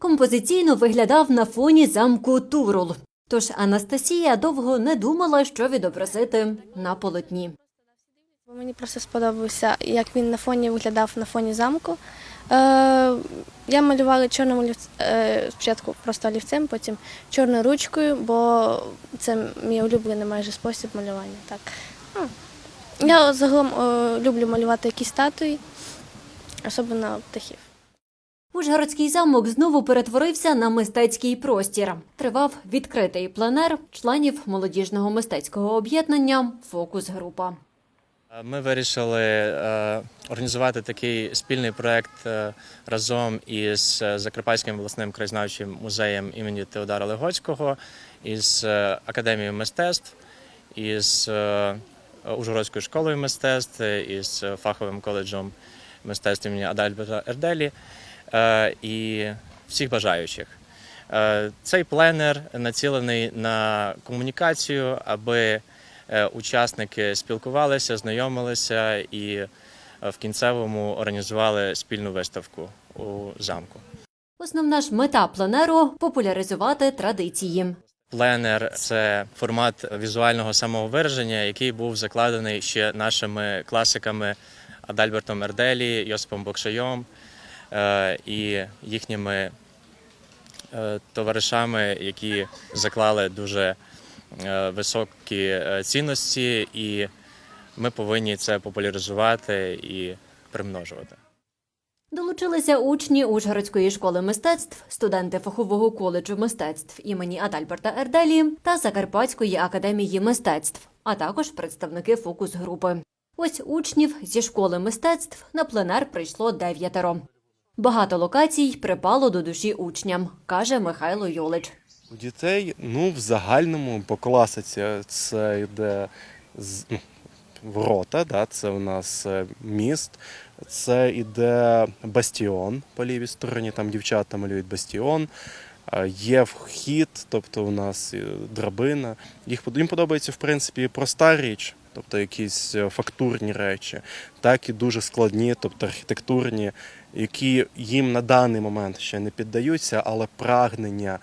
Композиційно виглядав на фоні замку Турул. Тож Анастасія довго не думала, що відобразити на полотні. Мені просто сподобався, як він на фоні виглядав на фоні замку. Е, я малювала чорним олівцем, спочатку просто олівцем, потім чорною ручкою, бо це мій улюблений майже спосіб малювання. Так. Ну, Я загалом е, люблю малювати якісь статуї, особливо птахів. Ужгородський замок знову перетворився на мистецький простір. Тривав відкритий пленер членів молодіжного мистецького об'єднання Фокус Група. Ми вирішили е, організувати такий спільний проект е, разом із е, Закарпатським обласним краєзнавчим музеєм імені Теодора Легоцького, із Академією мистецтв, із Ужгородською школою мистецтв, із фаховим коледжем мистецтв імені Адальберта Ерделі і всіх бажаючих. Е, Цей пленер націлений на комунікацію, аби е, учасники спілкувалися, знайомилися і е, в кінцевому організували спільну виставку у замку. Основна ж мета пленеру популяризувати традиції. Пленер це формат візуального самовираження, який був закладений ще нашими класиками Адальбертом Ерделі, Йосипом Бокшайом е, і їхніми е, товаришами, які заклали дуже е, високі е, цінності, і ми повинні це популяризувати і примножувати. Долучилися учні Ужгородської школи мистецтв, студенти фахового коледжу мистецтв імені Адальберта Ерделі та Закарпатської академії мистецтв, а також представники фокус групи. Ось учнів зі школи мистецтв на пленер прийшло дев'ятеро. Багато локацій припало до душі учням, каже Михайло Йолич. У дітей, ну, в загальному по класиці це йде з ну, ворота, да, це у нас е, міст, це йде бастіон по лівій стороні, там дівчата малюють бастіон. Е, Є вхід, тобто у нас драбина. Їм подобається в принципі проста річ, тобто якісь е, фактурні речі, так і дуже складні, тобто архітектурні, які їм на даний момент ще не піддаються, але прагнення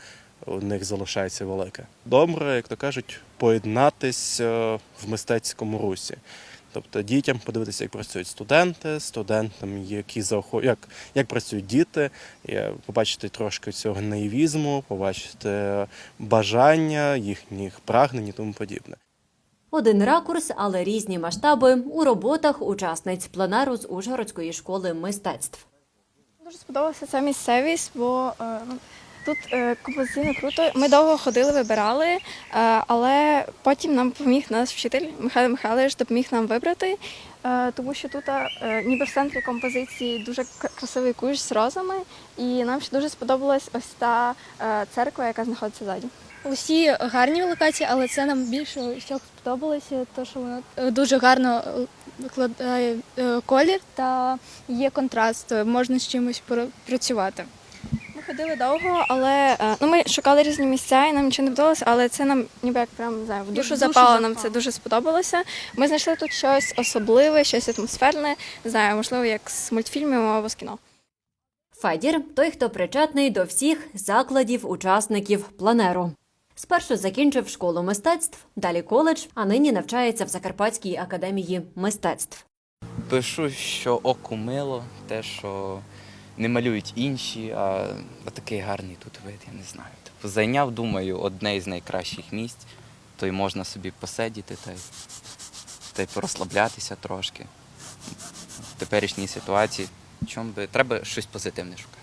у них залишається велике. Добре, як то кажуть, поєднатись е, в мистецькому русі. Тобто дітям подивитися, як працюють студенти, студентам, які заохо... як, як працюють діти, побачити трошки цього наївізму, побачити бажання, їхніх прагнень і тому подібне. Один ракурс, але різні масштаби у роботах учасниць пленеру з Ужгородської школи мистецтв. Дуже сподобалася ця місцевість, бо е, ну, тут е, композиційно круто. Ми довго ходили, вибирали, е, але потім нам допоміг наш вчитель Михайло Михайлович допоміг нам вибрати, е, тому що тут е, ніби в центрі композиції дуже красивий кущ з розами, і нам ще дуже сподобалась ось та е, церква, яка знаходиться ззаді. Усі гарні локації, але це нам більше що сподобалося, то що воно е, дуже гарно е, викладає е, колір та є контраст, можна з чимось працювати. Ми ходили довго, але ну, ми шукали різні місця і нам нічого не вдалося, але це нам ніби як прям не знаю, в душу душу запало, нам це дуже сподобалося. Ми знайшли тут щось особливе, щось атмосферне, не знаю, можливо, як з мультфільмів або з кіно. Федір той, хто причетний до всіх закладів учасників пленеру. Спершу закінчив школу мистецтв, далі коледж, а нині навчається в Закарпатській академії мистецтв. Пишу, що оку мило, те, що не малюють інші, а такий гарний тут вид, я не знаю. Типу, зайняв, думаю, одне із найкращих місць, то й можна собі посидіти та й, та й порозслаблятися трошки. В теперішній ситуації чому би треба щось позитивне шукати.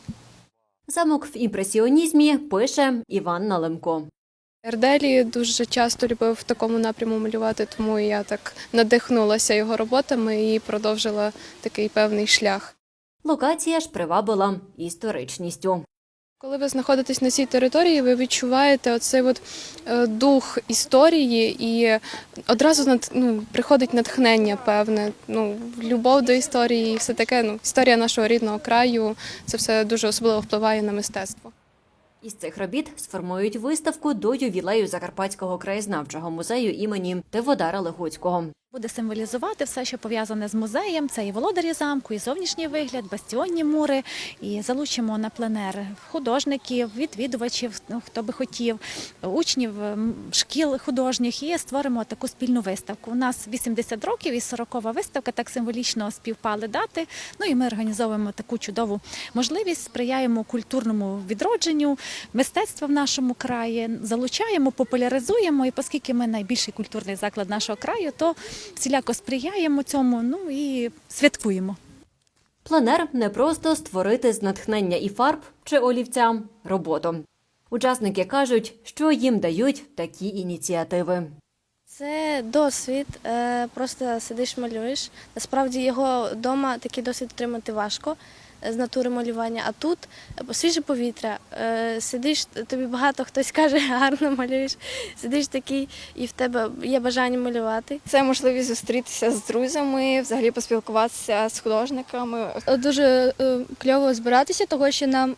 Замок в імпресіонізмі пише Іван Налемко. Ерделі дуже часто любив в такому напряму малювати, тому я так надихнулася його роботами і продовжила такий певний шлях. Локація ж привабила історичністю. Коли ви знаходитесь на цій території, ви відчуваєте оцей от е, дух історії, і одразу ну, приходить натхнення, певне, ну, любов до історії, і все таке. Ну, історія нашого рідного краю, це все дуже особливо впливає на мистецтво. Із цих робіт сформують виставку до ювілею Закарпатського краєзнавчого музею імені Теводара Легуцького. Буде символізувати все, що пов'язане з музеєм. Це і володарі замку, і зовнішній вигляд, бастіонні мури. І залучимо на пленер художників, відвідувачів, ну, хто би хотів, учнів шкіл художніх. І створимо таку спільну виставку. У нас 80 років і 40-ва виставка, так символічно співпали дати. Ну і ми організовуємо таку чудову можливість, сприяємо культурному відродженню мистецтва в нашому краї, залучаємо, популяризуємо. І оскільки ми найбільший культурний заклад нашого краю, то всіляко сприяємо цьому. Ну і святкуємо. Пленер не просто створити з натхнення і фарб чи олівця роботу. Учасники кажуть, що їм дають такі ініціативи. Це досвід, е, просто сидиш, малюєш. Насправді його вдома такий досвід отримати важко з натури малювання. А тут е, свіже повітря. Е, Сидиш, тобі багато хтось каже, гарно малюєш. Сидиш такий, і в тебе є бажання малювати. Це можливість зустрітися з друзями, взагалі поспілкуватися з художниками. Дуже е, кльово збиратися, того що нам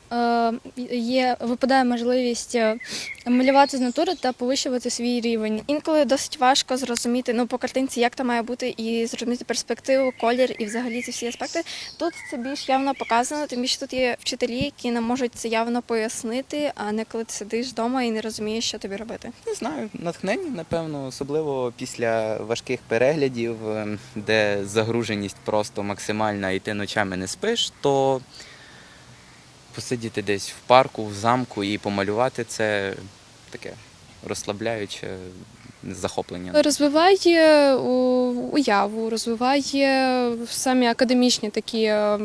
є випадає можливість малювати з натури та повищувати свій рівень. Інколи досить важко зрозуміти ну по картинці, як там має бути, і зрозуміти перспективу, колір і взагалі ці всі аспекти. Тут це більш явно показано, тим більше тут є вчителі, які нам можуть це явно пояснити, а не коли ти сидиш вдома і не розумієш, що тобі робити. Не знаю, натхнення, напевно, особливо після важких переглядів, ем, де загруженість просто максимальна і ти ночами не спиш, то посидіти десь в парку, в замку і помалювати це таке розслабляюче захоплення. Розвиває уяву, розвиває самі академічні такі е,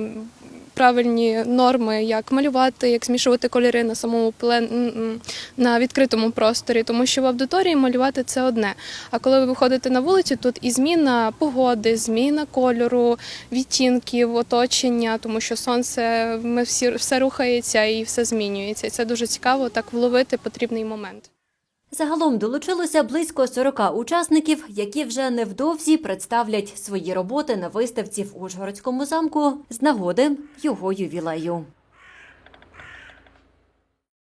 правильні норми, як малювати, як змішувати кольори на самому плен на відкритому просторі, тому що в аудиторії малювати це одне. А коли ви виходите на вулицю, тут і зміна погоди, зміна кольору, відтінків, оточення, тому що сонце ми всі все рухається і все змінюється. І це дуже цікаво так вловити потрібний момент. Загалом долучилося близько 40 учасників, які вже невдовзі представлять свої роботи на виставці в Ужгородському замку з нагоди його ювілею.